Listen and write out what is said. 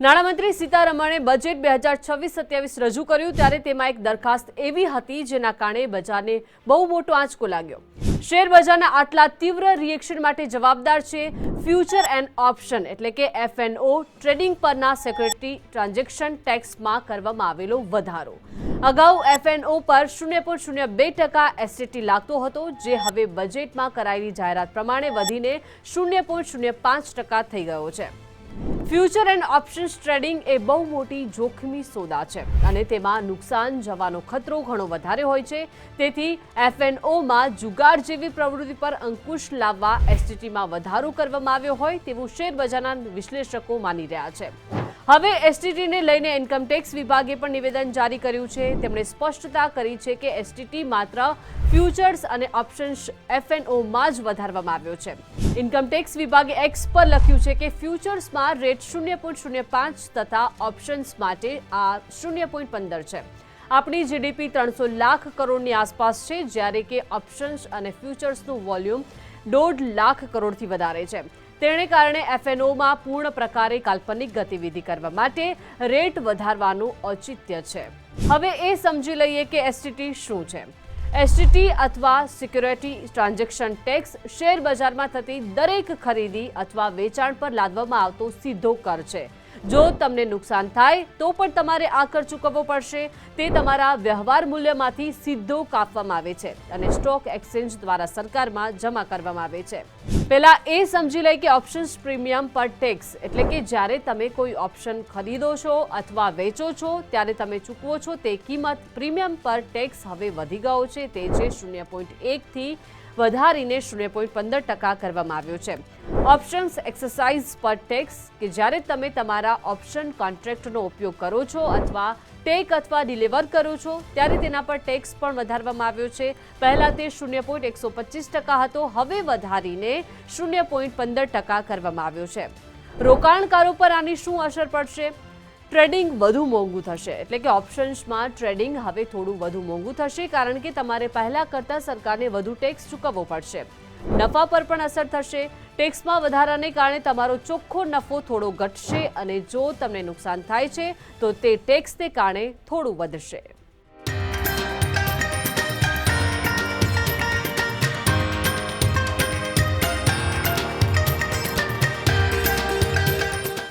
નાણામંત્રી સીતારમણે બજેટ બે હજાર છવ્વીસ સત્યાવીસ રજૂ કર્યું ત્યારે તેમાં એક દરખાસ્ત એવી હતી જેના કારણે બજારને બહુ મોટો આંચકો લાગ્યો. શેર બજારના આટલા તીવ્ર રિએક્શન માટે જવાબદાર છે ફ્યુચર એન્ડ ઓપ્શન એટલે કે એફએનઓ ટ્રેડિંગ પરના સિક્યુરિટી ટ્રાન્ઝેક્શન ટેક્સમાં કરવામાં આવેલો વધારો. અગાઉ એફએનઓ પર શૂન્ય પોઈન્ટ શૂન્ય બે ટકા એસટીટી લાગતો હતો, જે હવે બજેટમાં કરાયેલી જાહેરાત પ્રમાણે વધીને શૂન્ય પોઈન્ટ શૂન્ય પાંચ ટકા થઈ ગયો છે. ફ્યુચર એન્ડ ઓપ્શન્સ ટ્રેડિંગ એ બહુ મોટી જોખમી સોદા છે અને તેમાં નુકસાન જવાનો ખતરો ઘણો વધારે હોય છે. તેથી એફએનઓમાં જુગાડ જેવી પ્રવૃત્તિ પર અંકુશ લાવવા એસટીટીમાં વધારો કરવામાં આવ્યો હોય તેવું શેરબજારના વિશ્લેષકો માની રહ્યા છે. હવે એસટીટીને લઈને ઇન્કમટેક્સ વિભાગે પણ નિવેદન જારી કર્યું છે. તેમણે સ્પષ્ટતા કરી છે કે એસટીટી માત્ર ફ્યુચર્સ અને ઓપ્શન્સ એફએનઓમાં જ વધારવામાં આવ્યો છે. ઇન્કમટેક્સ વિભાગે એક્સ પર લખ્યું છે કે ફ્યુચર્સમાં રેટ શૂન્ય પોઈન્ટ શૂન્ય પાંચ તથા ઓપ્શન્સ માટે આ શૂન્ય પોઈન્ટ પંદર છે. આપણી જીડીપી ત્રણસો લાખ કરોડની આસપાસ છે, જ્યારે કે ઓપ્શન્સ અને ફ્યુચર્સનું વોલ્યુમ દોઢ લાખ કરોડથી વધારે છે. તેને કારણે એફએનઓમાં પૂર્ણ પ્રકારે કાલ્પનિક ગતિવિધિ કરવા માટે રેટ વધારવાનું ઔચિત્ય છે. હવે એ સમજી લઈએ કે એસટીટી શું છે. એસટીટી અથવા સિક્યુરિટી ટ્રાન્ઝેક્શન ટેક્સ શેર બજારમાં થતી દરેક ખરીદી અથવા વેચાણ પર લાદવામાં આવતો સીધો કર છે. જો તમને નુકસાન થાય, તો પણ તમારે આ કર ચૂકવવો પડશે. તે તમારા વ્યવહાર મૂલ્યમાંથી સીધો કાપવામાં આવે છે અને સ્ટોક એક્સચેન્જ દ્વારા સરકારમાં જમા કરવામાં આવે છે. પહેલા એ સમજી લઈ કે ઓપ્શન્સ પ્રીમિયમ પર ટેક્સ, એટલે કે જ્યારે તમે કોઈ ઓપ્શન ખરીદો છો અથવા વેચો છો, ત્યારે તમે ચૂકવો છો, તે કિંમત પ્રીમિયમ પર ટેક્સ હવે વધી ગયો છે. તે છે શૂન્ય પોઈન્ટ એકથી વધારીને શૂન્ય પોઈન્ટ પંદર ટકા કરવામાં આવ્યો છે. ઓપ્શન્સ એક્સરસાઇઝ પર ટેક્સ કે જ્યારે તમે તમારા ઓપ્શન કોન્ટ્રાક્ટનો ઉપયોગ કરો છો અથવા ટેક અથવા ડિલિવર કરો છો, ત્યારે તેના પર ટેક્સ પણ વધારવામાં આવ્યો છે. પહેલાં તે શૂન્ય પોઈન્ટ એકસો પચીસ ટકા હતો, હવે વધારીને શૂન્ય પોઈન્ટ પંદર ટકા કરવામાં આવ્યો છે. રોકાણકારો પર આની શું અસર પડશે? ટ્રેડિંગ વધુ મોંઘું થશે, એટલે કે ઓપ્શન્સમાં ટ્રેડિંગ હવે થોડું વધુ મોંઘું થશે, કારણ કે તમારે પહેલાં કરતાં સરકારને વધુ ટેક્સ ચૂકવવો પડશે. નફા પર પણ અસર થશે. ટેક્સમાં વધારાને કારણે તમારો ચોખ્ખો નફો થોડો ઘટશે અને જો તમને નુકસાન થાય છે, તો તે ટેક્સને કારણે થોડું વધશે.